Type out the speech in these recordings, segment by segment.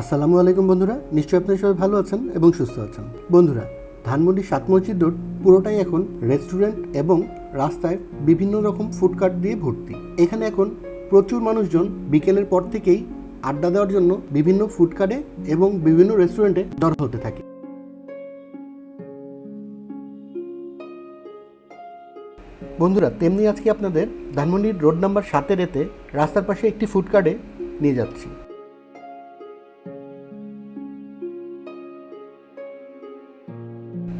আসসালামু আলাইকুম বন্ধুরা, নিশ্চয়ই আপনারা সবাই ভালো আছেন এবং সুস্থ আছেন। বন্ধুরা, ধানমন্ডি সাত মসজিদ রোড পুরোটাই এখন রেস্টুরেন্ট এবং রাস্তায় বিভিন্ন রকম ফুডকার্ট দিয়ে ভর্তি। এখানে এখন প্রচুর মানুষজন বিকেলের পর থেকেই আড্ডা দেওয়ার জন্য বিভিন্ন ফুডকার্টে এবং বিভিন্ন রেস্টুরেন্টে জড়ো হতে থাকে। বন্ধুরা, তেমনি আজকে আপনাদের ধানমন্ডির রোড নাম্বার সাতের এতে রাস্তার পাশে একটি ফুডকার্টে নিয়ে যাচ্ছি।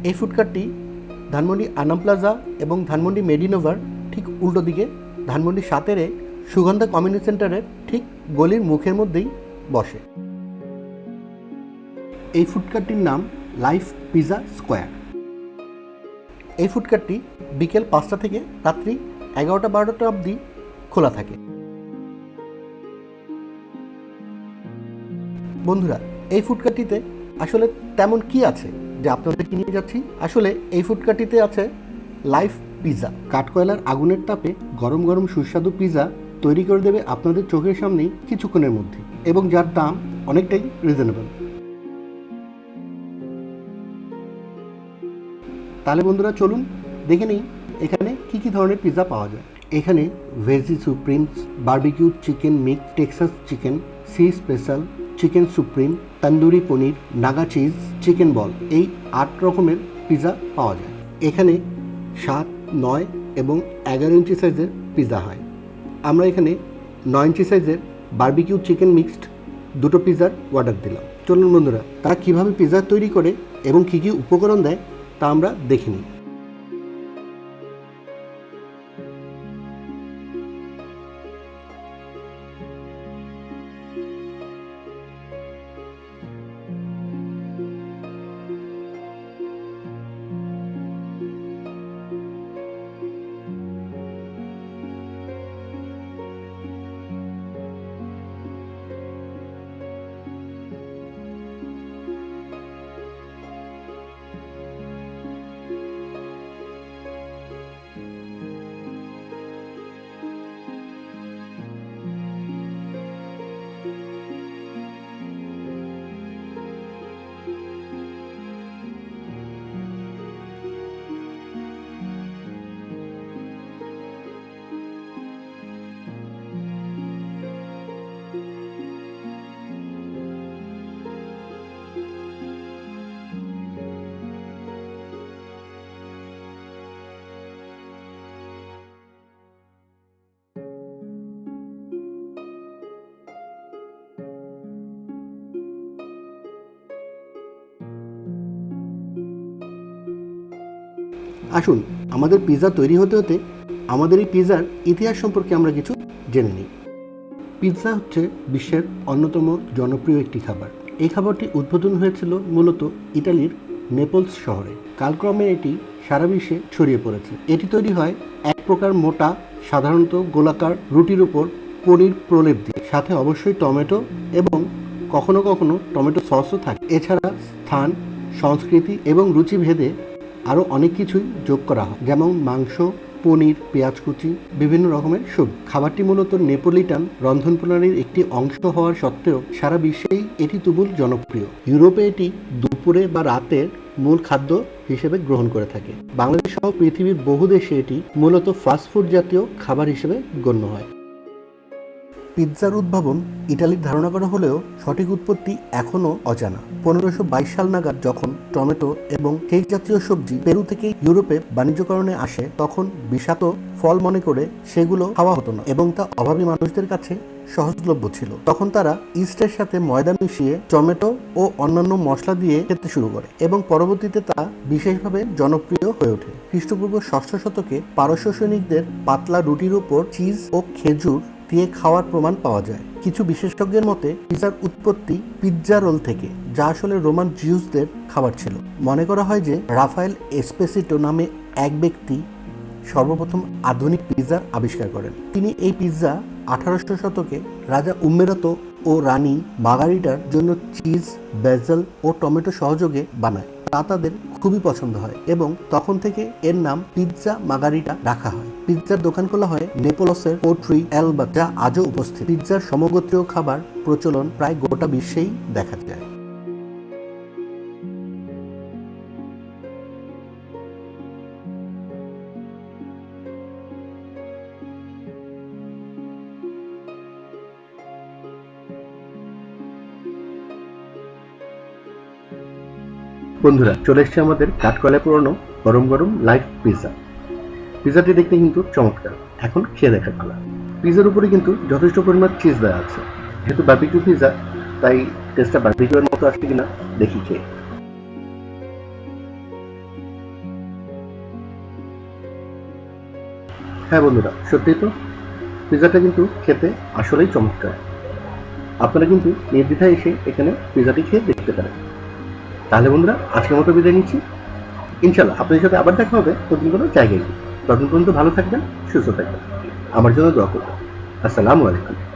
এই ফুডকার্টটি ধানমন্ডি আনাম প্লাজা এবং ধানমন্ডি মেডিনোভার ঠিক উল্টো দিকে, ধানমন্ডি সাতেরে সুগন্ধা কমিউনিটি সেন্টারের ঠিক গলির মুখের মধ্যেই বসে। এই ফুডকার্টটির নাম লাইফ পিজা স্কোয়ার। এই ফুডকার্টটি বিকেল পাঁচটা থেকে রাত্রি এগারোটা বারোটা অবধি খোলা থাকে। বন্ধুরা, এই ফুডকার্টটিতে আসলে তেমন কি আছে যে আপনাদেরকে নিয়ে যাচ্ছি? আসলে এই ফুডকার্টটিতে আছে লাইভ পিৎজা কাঠকয়লার আগুনের তাপে গরম গরম সুস্বাদু পিৎজা তৈরি করে দেবে আপনাদের চোখের সামনেই কিছুক্ষণের মধ্যে এবং যার দাম অনেকটাই রিজনেবল তাহলে বন্ধুরা চলুন দেখে নিই এখানে কি কি ধরনের পিৎজা পাওয়া যায়। এখানে veggie supremes barbecue chicken mix Texas chicken C special chicken supreme tandoori paneer Naga cheese chicken ball এই আট রকমের পিৎজা পাওয়া যায়। এখানে সাত, নয় এবং এগারো ইঞ্চি সাইজের পিৎজা হয়। আমরা এখানে নয় ইঞ্চি সাইজের বার্বিকিউ চিকেন মিক্সড দুটো পিৎজার অর্ডার দিলাম। চলুন বন্ধুরা, তারা কীভাবে পিৎজা তৈরি করে এবং কী কী উপকরণ দেয় তা আমরা দেখে নিই। আসুন, আমাদের পিৎজা তৈরি হতে হতে আমাদের এই পিৎজার ইতিহাস সম্পর্কে আমরা কিছু জেনে নিই। পিৎজা হচ্ছে বিশ্বের অন্যতম জনপ্রিয় একটি খাবার। এই খাবারটি উদ্বোধন হয়েছিল মূলত ইটালির নেপলস শহরে। কালক্রমে এটি সারা বিশ্বে ছড়িয়ে পড়েছে। এটি তৈরি হয় এক প্রকার মোটা, সাধারণত গোলাকার রুটির উপর পনির প্রলেপ দিয়ে। সাথে অবশ্যই টমেটো এবং কখনো কখনো টমেটো সসও থাকে। এছাড়া স্থান, সংস্কৃতি এবং রুচি ভেদে আরও অনেক কিছুই যোগ করা হয়। যেমন মাংস, পনির, পেঁয়াজ কুচি, বিভিন্ন রকমের সবজি। খাবারটি মূলত নেপোলিটান রন্ধন প্রণালীর একটি অংশ হওয়ার সত্ত্বেও সারা বিশ্বেই এটি তুমুল জনপ্রিয়। ইউরোপে এটি দুপুরে বা রাতের মূল খাদ্য হিসেবে গ্রহণ করে থাকে। বাংলাদেশ সহ পৃথিবীর বহু দেশে এটি মূলত ফাস্টফুড জাতীয় খাবার হিসেবে গণ্য হয়। পিৎজার উদ্ভাবন ইটালির ধারণা করা হলেও সঠিক উৎপত্তি এখনও অজানা। পনেরোশো বাইশ সাল নাগাদ যখন টমেটো এবং কেক জাতীয় সবজি পেরু থেকে ইউরোপে বাণিজ্যকরণে আসে, তখন বিষাক্ত ফল মনে করে সেগুলো খাওয়া হতো না এবং তা অভাবী মানুষদের কাছে সহজলভ্য ছিল। তখন তারা ইস্টের সাথে ময়দা মিশিয়ে টমেটো ও অন্যান্য মশলা দিয়ে খেতে শুরু করে এবং পরবর্তীতে তা বিশেষভাবে জনপ্রিয় হয়ে ওঠে। খ্রিস্টপূর্ব ষষ্ঠ শতকে পারস্য সৈনিকদের পাতলা রুটির উপর চিজ ও খেজুর দিয়ে খাওয়ার প্রমাণ পাওয়া যায়। কিছু বিশেষজ্ঞের মতে, পিৎজার উৎপত্তি পিৎজা রোল থেকে, যা আসলে রোমান জিউসদের খাবার ছিল। মনে করা হয় যে, রাফায়েল এসপেসিটো নামে এক ব্যক্তি সর্বপ্রথম আধুনিক পিৎজার আবিষ্কার করেন। তিনি এই পিৎজা আঠারোশো শতকে রাজা উম্মেরাতো ও রানী মাগারিটার জন্য চিজ বেজল ও টমেটো সহযোগে বানায়। তা তাদের খুবই পছন্দ হয় এবং তখন থেকে এর নাম পিৎজা মাগারিটা রাখা হয়। পিৎজার দোকান খোলা হয় নেপোলসের পোট্রি অ্যালবা যা আজও উপস্থিত। পিৎজার সমগোত্রীয় খাবার প্রচলন প্রায় গোটা বিশ্বেই দেখা যায়। বন্ধুরা, চলে এসছে আমাদের কাঠকয়লায় পুরনো গরম গরম লাইভ পিৎজা পিৎজাটি দেখতে কিন্তু চমৎকার। এখন খেয়ে দেখা পালা পিৎজার উপরে কিন্তু যথেষ্ট পরিমাণ চিজ দেওয়া আছে। যেহেতু বার্বিকিউ পিৎজা তাই টেস্টটা বার্বিকিউর মতো আসছে কিনা দেখি খেয়ে। হ্যাঁ বন্ধুরা সত্যি তো পিৎজাটা কিন্তু খেতে আসলেই চমৎকার। আপনারা কিন্তু নির্দ্বিধায় এসে এখানে পিৎজাটি খেয়ে দেখতে পারেন। তাহলে বন্ধুরা, আজকের মতো বিদায় নিচ্ছি। ইনশাল্লাহ আপনাদের সাথে আবার দেখা হবে নতুন কোনো জায়গায়। গিয়ে ততক্ষণ পর্যন্ত ভালো থাকবেন, সুস্থ থাকবেন। আমার জন্য দোয়া করবেন। আসসালামু আলাইকুম।